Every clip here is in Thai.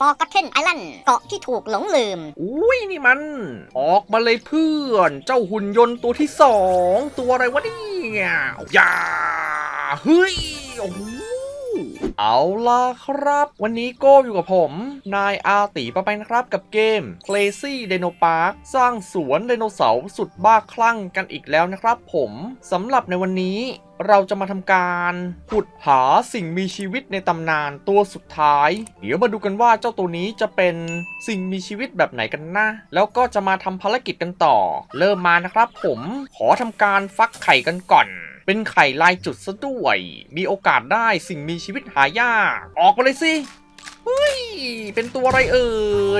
ฟอร์กอตเทนไอแลนด์เกาะที่ถูกหลงลืม อุ้ยนี่มัน ออกมาเลยเพื่อน เจ้าหุ่นยนต์ตัวที่สอง ตัวอะไรวะเนี่ยอย่าเฮ้ย โอ้โห เอาล่ะครับ วันนี้โก้อยู่กับผม นายอาตีปะไปนะครับกับเกม Crazy Dino Park สร้างสวนไดโนเสาร์สุดบ้าคลั่งกันอีกแล้วนะครับผมสำหรับในวันนี้เราจะมาทำการขุดหาสิ่งมีชีวิตในตำนานตัวสุดท้าย เดี๋ยวมาดูกันว่าเจ้าตัวนี้จะเป็นสิ่งมีชีวิตแบบไหนกันนะ แล้วก็จะมาทำภารกิจกันต่อ เริ่มมานะครับผมขอทำการฟักไข่กันก่อน เป็นไข่ลายจุดซะด้วย มีโอกาสได้สิ่งมีชีวิตหายาก ออกมาเลยสิเฮ้ย เป็นตัวอะไรเอ่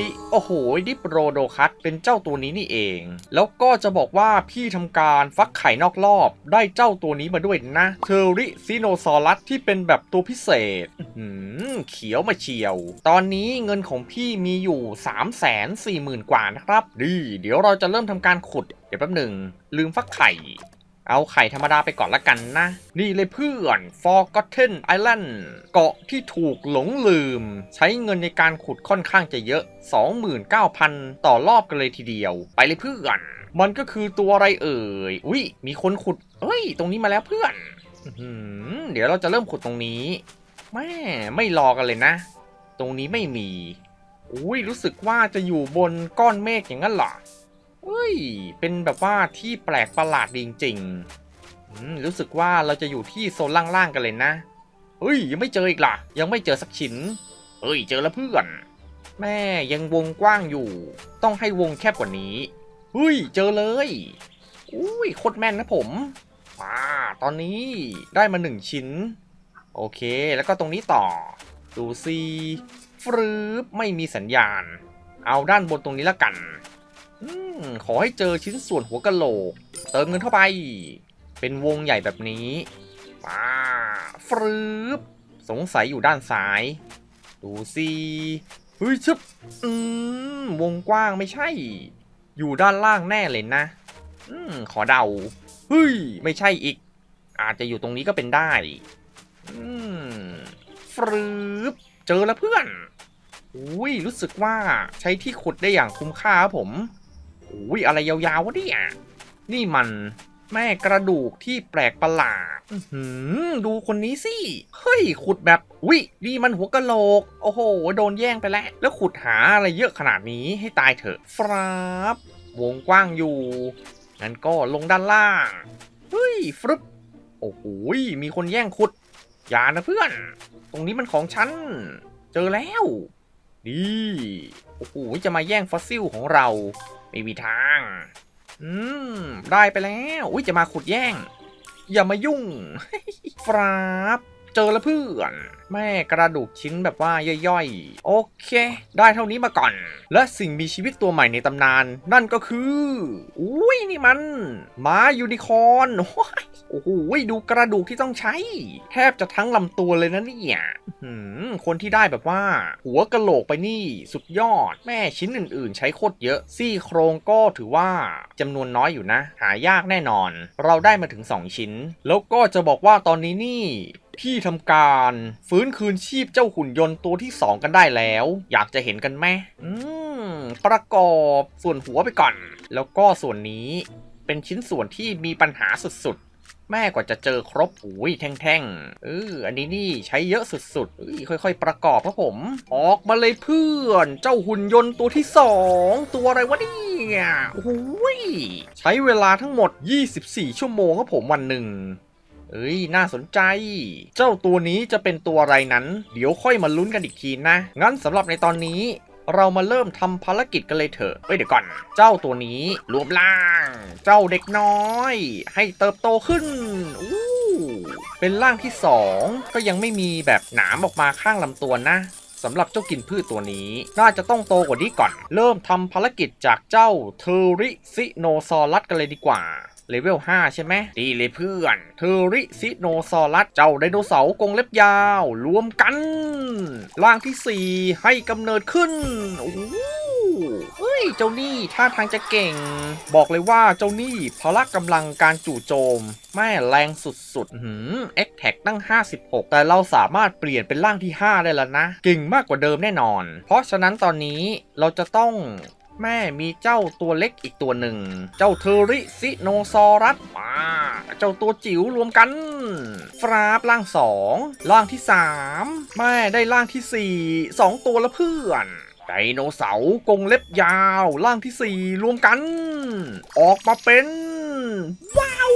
ย โอ้โห ดิปโรโดคัตเป็นเจ้าตัวนี้นี่เอง แล้วก็จะบอกว่าพี่ทำการฟักไข่นอกรอบ ได้เจ้าตัวนี้มาด้วยนะ เทอริซิโนซอรัสที่เป็นแบบตัวพิเศษหือเขียวมาเฉียว ตอนนี้เงินของพี่มีอยู่ 3 4 0 0 0 0 กว่านะครับ ดี เดี๋ยวเราจะเริ่มทำการขุด เดี๋ยวแป๊บหนึ่ง ลืมฟักไข่ เอาไข่ธรรมดาไปก่อนละกันนะ นี่เลยเพื่อน Forgotten Island เกาะที่ถูกหลงลืม ใช้เงินในการขุดค่อนข้างจะเยอะ 29,000 ต่อรอบกันเลยทีเดียว ไปเลยเพื่อน มันก็คือตัวอะไรเอ่ยอุ้ยมีคนขุดเฮ้ย ตรงนี้มาแล้วเพื่อนเดี๋ยวเราจะเริ่มขุดตรงนี้แม่ไม่รอกันเลยนะ ตรงนี้ไม่มีอุ้ยรู้สึกว่าจะอยู่บนก้อนเมฆอย่างนั้นเหรอ เฮ้ย เป็นแบบว่าที่แปลกประหลาดจริงๆรู้สึกว่าเราจะอยู่ที่โซนล่างๆกันเลยนะเฮ้ยยังไม่เจออีกล่ะ ยังไม่เจอสักชิ้นเฮ้ยเจอแล้วเพื่อน แม่ยังวงกว้างอยู่ ต้องให้วงแคบกว่านี้เฮ้ยเจอเลยอุ้ยโคตรแม่นนะผมมาตอนนี้ได้มาหนึ่งชิ้น โอเค แล้วก็ตรงนี้ต่อ ดูซิฟรึบไม่มีสัญญาณ เอาด้านบนตรงนี้ละกัน อขอให้เจอชิ้นส่วนหัวกะโหลก เติมเงินเข้าไป เป็นวงใหญ่แบบนี้มาฟรึบสงสัยอยู่ด้านซ้าย ดูสิเฮ้ยชึบอืมวงกว้างไม่ใช่ อยู่ด้านล่างแน่เลยนะ อืมขอเดาเฮ้ยไม่ใช่อีก อาจจะอยู่ตรงนี้ก็เป็นได้ อืมฟรึบเจอแล้วเพื่อนอุ้ยรู้สึกว่าใช้ที่ขุดได้อย่างคุ้มค่าครับผม อุ้ยอะไรยาวๆวะเนี่ยนี่มันแม่กระดูกที่แปลกประหลาดดูคนนี้สิ เฮ้ย ขุดแบบอุ้ยนี่มันหัวกะโหลก โอ้โห โดนแย่งไปแล้ว แล้วขุดหาอะไรเยอะขนาดนี้ให้ตายเถอะ ฟรับวงกว้างอยู่ งั้นก็ลงด้านล่าง เฮ้ย ฟรึบ โอ้โห มีคนแย่งขุด อย่านะเพื่อน ตรงนี้มันของฉัน เจอแล้ว ดี โอ้โห จะมาแย่งฟอสซิลของเรา ไม่มีทาง อืม ได้ไปแล้ว อุ้ยจะมาขุดแย่ง อย่ามายุ่ง ฟราบเจอแล้วเพื่อน แม่กระดูกชิ้นแบบว่าย่อยๆ โอเค ได้เท่านี้มาก่อน และสิ่งมีชีวิตตัวใหม่ในตำนาน นั่นก็คือ อุ้ยนี่มันหมายูนิคอร์นว้ย โอ้โหดูกระดูกที่ต้องใช้ แทบจะทั้งลำตัวเลยนะเนี่ยหือคนที่ได้แบบว่า หัวกะโหลกไปนี่สุดยอด แม่ชิ้นอื่นๆ ใช้โคตรเยอะ ซี่โครงก็ถือว่าจำนวนน้อยอยู่นะ หายากแน่นอน เราได้มาถึง 2 ชิ้น แล้วก็จะบอกว่าตอนนี้นี่พี่ทำการฟื้นคืนชีพเจ้าหุ่นยนต์ตัวที่ 2 กันได้แล้ว อยากจะเห็นกันไหมอืม ประกอบส่วนหัวไปก่อน แล้วก็ส่วนนี้เป็นชิ้นส่วนที่มีปัญหาสุดๆ แม่กว่าจะเจอครบอุ้ยแท่งๆเอออันนี้นี่ใช้เยอะสุดๆอ้ยค่อย ๆ ประกอบครับผม ออกมาเลยเพื่อน เจ้าหุ่นยนต์ตัวที่สองตัวอะไรวะเนี่ยโอ้โหยใช้เวลาทั้งหมด 24 ชั่วโมงครับผมวันหนึ่งเอ้ย น่าสนใจ เจ้าตัวนี้จะเป็นตัวอะไรนั้น เดี๋ยวค่อยมาลุ้นกันอีกทีนะ งั้นสำหรับในตอนนี้ เรามาเริ่มทำภารกิจกันเลยเถอะเอ้ยเดี๋ยวก่อน เจ้าตัวนี้รวมร่าง เจ้าเด็กน้อย ให้เติบโตขึ้นอู้เป็นร่างที่สองก็ยังไม่มีแบบหนามออกมาข้างลำตัวนะสำหรับเจ้ากินพืชตัวนี้ น่าจะต้องโตกว่านี้ก่อน เริ่มทำภารกิจจากเจ้าเทอริซิโนซอรัสกันเลยดีกว่า เลเวล 5 ใช่ไหมดีเลยเพื่อนเทอริซิโนซอรัส เจ้าไดโนเสาร์กงเล็บยาว รวมกัน ร่างที่ 4 ให้กำเนิดขึ้น โอ้เฮ้ยยเจ้านี่ท่าทางจะเก่ง บอกเลยว่าเจ้านี่พละกำลังการจู่โจม แม่แรงสุดๆหืมเอ็กแท็กตั้ง 56 แต่เราสามารถเปลี่ยนเป็นร่างที่ 5 ได้แล้วนะ เก่งมากกว่าเดิมแน่นอน เพราะฉะนั้นตอนนี้เราจะต้อง แม่มีเจ้าตัวเล็กอีกตัวหนึ่ง เจ้าเทอริซิโนซอรัสมาเจ้าตัวจิ๋วรวมกัน ฟราบล่างสองล่างที่สามแม่ได้ล่างที่สี่สองตัวละเพื่อนไดโนเสาร์กงเล็บยาวล่างที่สี่รวมกัน ออกมาเป็น ว้าว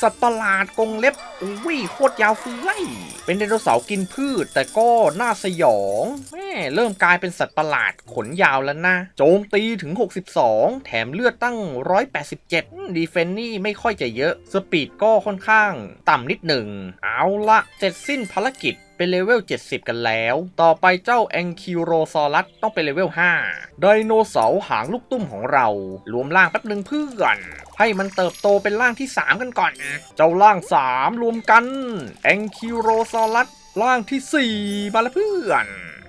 สัตว์ประหลาดกงเล็บอุ้ยโคตรยาวเฟื้อยเป็นไดโนเสาร์กินพืชแต่ก็น่าสยองแม่ เริ่มกลายเป็นสัตว์ประหลาดขนยาวแล้วนะ โจมตีถึง 62 แถมเลือดตั้ง 187 ดีเฟนนี่ไม่ค่อยจะเยอะ สปีดก็ค่อนข้างต่ำนิดหนึ่ง เอาละเสร็จสิ้นภารกิจเป็นเลเวล 70 กันแล้ว ต่อไปเจ้าแองคิโรซอรัสต้องเป็นเลเวล 5 ไดโนเสาร์หางลูกตุ้มของเรา รวมร่างแป๊บหนึ่งเพื่อน ให้มันเติบโตเป็นร่างที่ 3 กันก่อน เจ้าร่าง 3 รวมกัน แองคิโรซอรัสร่างที่ 4 มาแล้วเพื่อน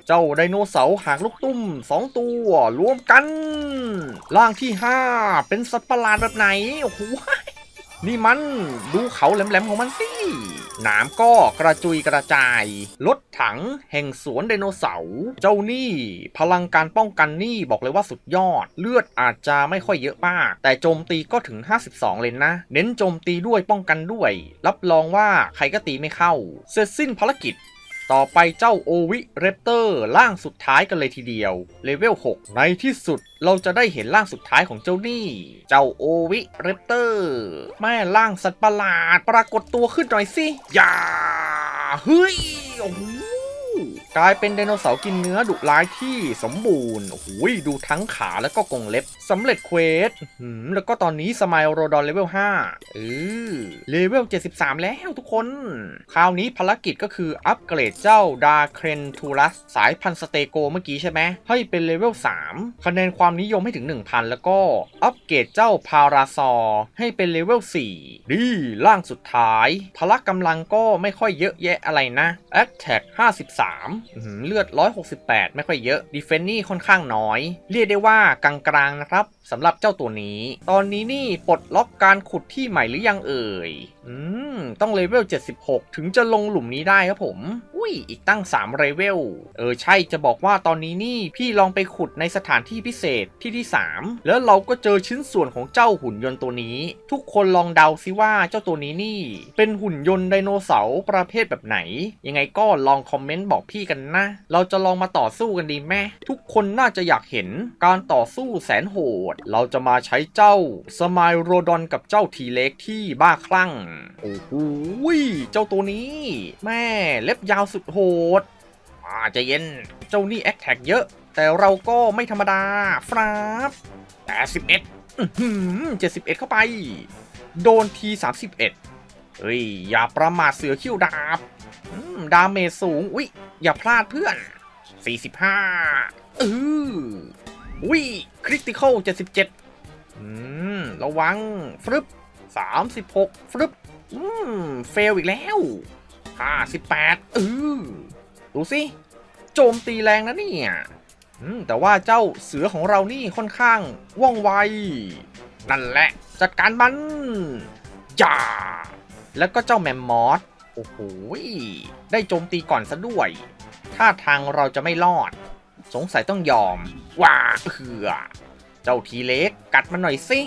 เจ้าไดโนเสาร์หางลูกตุ้ม 2 ตัว รวมกัน ร่างที่ 5 เป็นสัตว์ประหลาดแบบไหน โอ้โหนี่มันดูเขาแหลมๆของมันสิ หนามก็กระจุยกระจาย รถถังแห่งสวนไดโนเสาร์ เจ้านี่ พลังการป้องกันนี่บอกเลยว่าสุดยอด เลือดอาจจะไม่ค่อยเยอะมาก แต่โจมตีก็ถึง 52 เลยนะ เน้นโจมตีด้วยป้องกันด้วย รับรองว่าใครก็ตีไม่เข้า เสร็จสิ้นภารกิจ ต่อไปเจ้าโอวิเรปเตอร์ร่างสุดท้ายกันเลยทีเดียว เลเวล 6 ในที่สุดเราจะได้เห็นร่างสุดท้ายของเจ้านี่ เจ้าโอวิเรปเตอร์ แม่ร่างสัตว์ประหลาด ปรากฏตัวขึ้นหน่อยสิ อย่า เฮ้ย โอ้ กลายเป็นไดโนเสาร์กินเนื้อดุร้ายที่สมบูรณ์โอ้โหดูทั้งขาแล้วก็กรงเล็บสำเร็จเควสแล้วก็ตอนนี้สม i l โรดอนเลเวล5เออเลเวล 73 แล้วทุกคน คราวนี้ภารกิจก็คืออัปเกรดเจ้าดาเครนทูลัสสายพันธุ์สเตโกเมื่อกี้ใช่ไหมให้เป็นเลเวล 3 คะแนนความนิยมให้ถึง 1,000 แล้วก็อัปเกรดเจ้าพาราซอร์ให้เป็นเลเวล 4 ดีล่างสุดท้าย พละกำลังก็ไม่ค่อยเยอะแยะอะไรนะ Attack 53 3เลือด 168 ไม่ค่อยเยอะดีเฟนนี่ค่อนข้างน้อย เรียกได้ว่ากลางๆนะครับสำหรับเจ้าตัวนี้ ตอนนี้นี่ปลดล็อกการขุดที่ใหม่หรือยังเอ่ย อืม ต้องเลเวล 76 ถึงจะลงหลุมนี้ได้ครับผมอุ้ย อีกตั้ง3เลเวล เออ ใช่ จะบอกว่าตอนนี้นี่ พี่ลองไปขุดในสถานที่พิเศษที่ที่ 3 แล้วเราก็เจอชิ้นส่วนของเจ้าหุ่นยนต์ตัวนี้ ทุกคนลองเดาซิว่าเจ้าตัวนี้นี่ เป็นหุ่นยนต์ไดโนเสาร์ประเภทแบบไหน ยังไงก็ลองคอมเมนต์บอกพี่กันนะ เราจะลองมาต่อสู้กันดีไหมทุกคนน่าจะอยากเห็นการต่อสู้แสนโหด เราจะมาใช้เจ้าสม i l โรดอนกับเจ้าทีเล็กที่บ้าคลั่ง โอ้โหเจ้าตัวนี้ แม่เล็บยาวสุดโหดอาจะเย็นเจ้านี่แอคแท็กเยอะ แต่เราก็ไม่ธรรมดาฟราบ81อื้อหือ71เข้าไป โดนที31เอ็ดเฮ้ย อย่าประมาทเสือคิ้วดาบดาเมจสูง อุ๊ย อย่าพลาดเพื่อน 45 อืออุ้ยคริติคอล 77 อืม ระวัง ฟรึบ36 ฟรึบ อืม เฟลอีกแล้ว 58อือดูสิ โจมตีแรงนะเนี่ยอืมแต่ว่าเจ้าเสือของเรานี่ค่อนข้างว่องไว นั่นแหละ จัดการมันจ่าแล้วก็เจ้าแมมมอสโอ้โหได้โจมตีก่อนซะด้วยท่าทางเราจะไม่รอด สงสัยต้องยอม ว้าเหือเจ้าทีเล็กกัดมันหน่อยสิ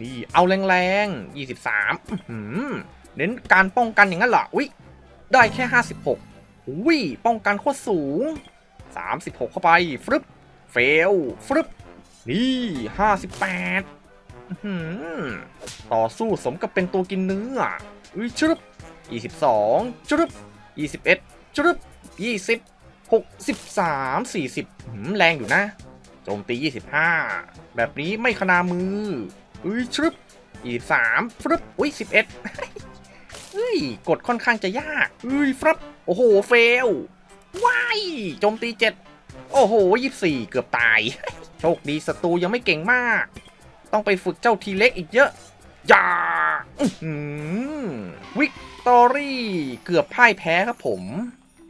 นี่เอาแรงๆ 23อื้อหือเน้นการป้องกันอย่างนั้นเหรออุ๊ย ได้แค่ 56อุ้ยป้องกันโคตรสูง 36 เข้าไปฟรึบเฟลฟรึบนี่ 58ต่อสู้สมกับเป็นตัวกินเนื้ออุ้ยชรึบ22ชรึบ21ชรึบ20 63 40หืมแรงอยู่นะโจมตี 25 แบบนี้ไม่ขนามือ อุ้ยชรึบ23ฟรึบอุ้ย11 เฮ้ย กดค่อนข้างจะยากเฮ้ยฟรับโอ้โห เฟล ว้าย โจมตี7โอ้โห24เกือบตาย โชคดีศัตรูยังไม่เก่งมาก ต้องไปฝึกเจ้าทีเล็กอีกเยอะ อย่าวิกตอรี่ เกือบพ่ายแพ้ครับผม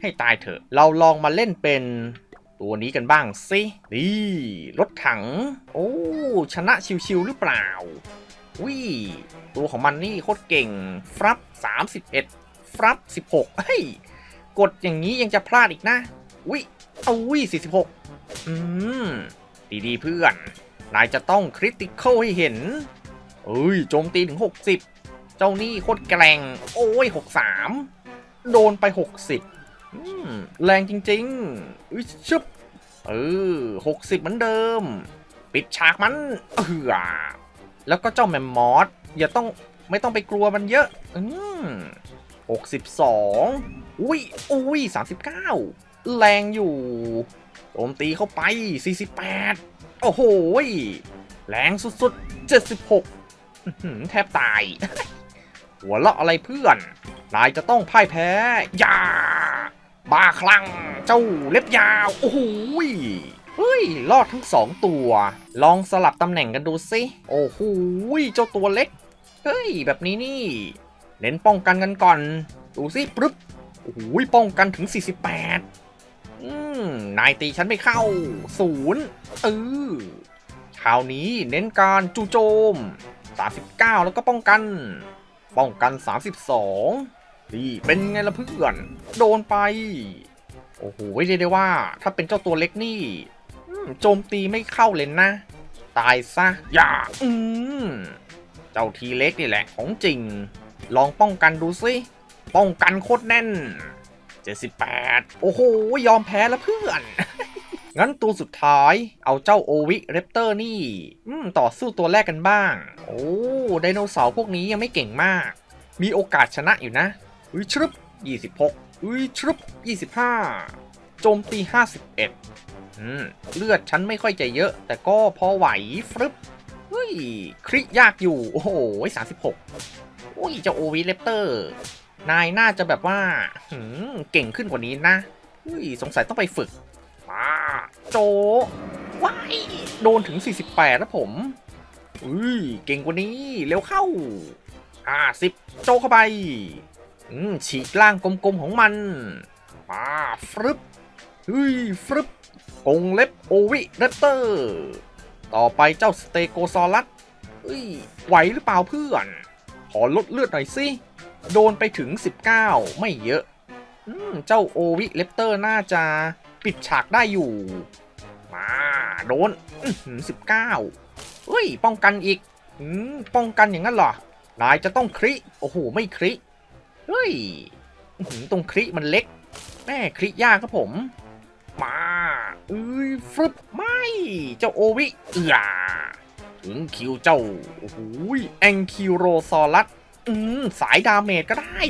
ให้ตายเถอะ เราลองมาเล่นเป็น ตัวนี้กันบ้างสินี่รถถัง โอ้ ชนะชิวๆหรือเปล่า วิตัวของมันนี่โคตรเก่งฟรับ31ฟรับ16เฮ้ยกดอย่างนี้ยังจะพลาดอีกนะ วิเอาวิ46 อืม ดีๆเพื่อน นายจะต้องคริติคอลให้เห็นเอ้ยโจมตีถึง 60 เจ้านี่โคตรแกร่ง โอ้ย 63 โดนไป 60 อืม แรงจริงๆอุ้ยชึบเออ60 เหมือนเดิม ปิดฉากมันเออ แล้วก็เจ้าแมมมอสอย่าต้องไม่ต้องไปกลัวมันเยอะ อืม62อุ้ยอุ้ย39แรงอยู่โจมตีเข้าไป48โอ้โหแรงสุดๆ76อื้อหือแทบตาย หัวเราะอะไรเพื่อน นายจะต้องพ่ายแพ้อย่าบ้าคลั่ง เจ้าเล็บยาว โอ้โห เฮ้ย รอดทั้งสองตัว ลองสลับตำแหน่งกันดูสิ โอ้โหเจ้าตัวเล็ก เฮ้ย แบบนี้นี่ เน้นป้องกันกันก่อน ดูสิปึ๊บโอ้โหป้องกันถึง 48 อืม นายตีฉันไม่เข้า ศูนย์เออคราวนี้เน้นการจู่โจม 39 แล้วก็ป้องกัน ป้องกัน 32นี่เป็นไงล่ะเพื่อน โดนไป โอ้โหเรียกได้ว่า ถ้าเป็นเจ้าตัวเล็กนี่ โจมตีไม่เข้าเลยนะ ตายซะ อย่า อืม เจ้าทีเล็กนี่แหละของจริง ลองป้องกันดูสิ ป้องกันโคตรแน่น 78 โอ้โห ยอมแพ้แล้วเพื่อน งั้นตัวสุดท้าย เอาเจ้าโอวิเรปเตอร์นี่ อืม ต่อสู้ตัวแรกกันบ้าง โอ้ไดโนเสาร์พวกนี้ยังไม่เก่งมาก มีโอกาสชนะอยู่นะ อุ้ยชรึบ26อุ้ยชรึบ25 โจมตี 51อืม เลือดฉันไม่ค่อยจะเยอะ แต่ก็พอไหวฟรึบเฮ้ยคริยากอยู่ โอ้โห36อุ้ยเจ้าโอวิเลปเตอร์ นายน่าจะแบบว่าหืมเก่งขึ้นกว่านี้นะเฮ้ยสงสัยต้องไปฝึกมาโจว้ายโดนถึง 48 แล้วผมอุ้ยเก่งกว่านี้ เร็วเข้าอ่าสิบโจเข้าไป อืมฉีกล่างกลมๆของมันมาฟรึบเฮ้ยฟรึบ กงเล็บโอวิเรปเตอร์ ต่อไปเจ้าสเตโกซอลัสเฮ้ยไหวหรือเปล่าเพื่อน ขอลดเลือดหน่อยสิ โดนไปถึง 19 ไม่เยอะอืมเจ้าโอวิเลปเตอร์น่าจะปิดฉากได้อยู่ มาโดนอื้อหือ19เฮ้ย ป้องกันอีกอืมป้องกันอย่างนั้นเหรอ นายจะต้องคริ โอ้โห ไม่คริ เฮ้ยตรงคริมันเล็ก แม่คริยากครับผม มา ฟึบไม่ เจ้าโอวิเอือถึงคิวเจ้า โอ้โหแองคิโรซอลัสอืม สายดาเมจก็ได้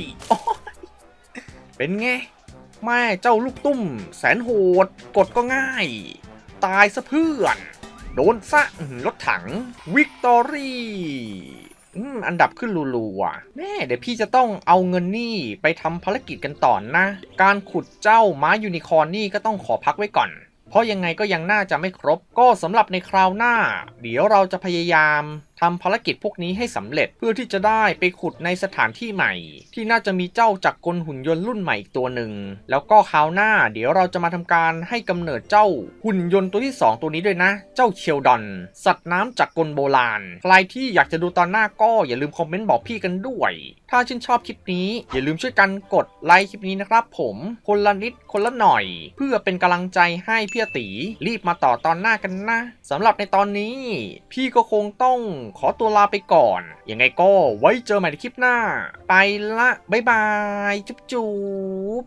เป็นไง แม่เจ้าลูกตุ้ม แสนโหด กดก็ง่าย ตายซะเพื่อน โดนซะรถถัง วิกตอรี่อืมอันดับขึ้นรัวๆแม่เดี๋ยวพี่จะต้องเอาเงินนี่ไปทำภารกิจกันต่อนนะ การขุดเจ้าม้ายูนิคอร์นนี่ก็ต้องขอพักไว้ก่อน เพราะยังไงก็ยังน่าจะไม่ครบ ก็สำหรับในคราวหน้า เดี๋ยวเราจะพยายาม ทำภารกิจพวกนี้ให้สำเร็จเพื่อที่จะได้ไปขุดในสถานที่ใหม่ ที่น่าจะมีเจ้าจักรกลหุ่นยนต์รุ่นใหม่อีกตัวหนึ่ง แล้วก็คราวหน้าเดี๋ยวเราจะมาทำการให้กำเนิดเจ้าหุ่นยนต์ตัวที่ 2 ตัวนี้ด้วยนะ เจ้าเชียวดอน สัตว์น้ำจักรกลโบราณ ใครที่อยากจะดูตอนหน้าก็อย่าลืมคอมเมนต์บอกพี่กันด้วย ถ้าชื่นชอบคลิปนี้อย่าลืมช่วยกันกดไลค์คลิปนี้นะครับผมคนละนิดคนละหน่อย เพื่อเป็นกำลังใจให้พี่ตีรีบมาต่อตอนหน้ากันนะสำหรับในตอนนี้ พี่ก็คงต้องขอตัวลาไปก่อน ยังไงก็ไว้เจอใหม่ในคลิปหน้า ไปละ บ๊ายบาย จุ๊บจุ๊บ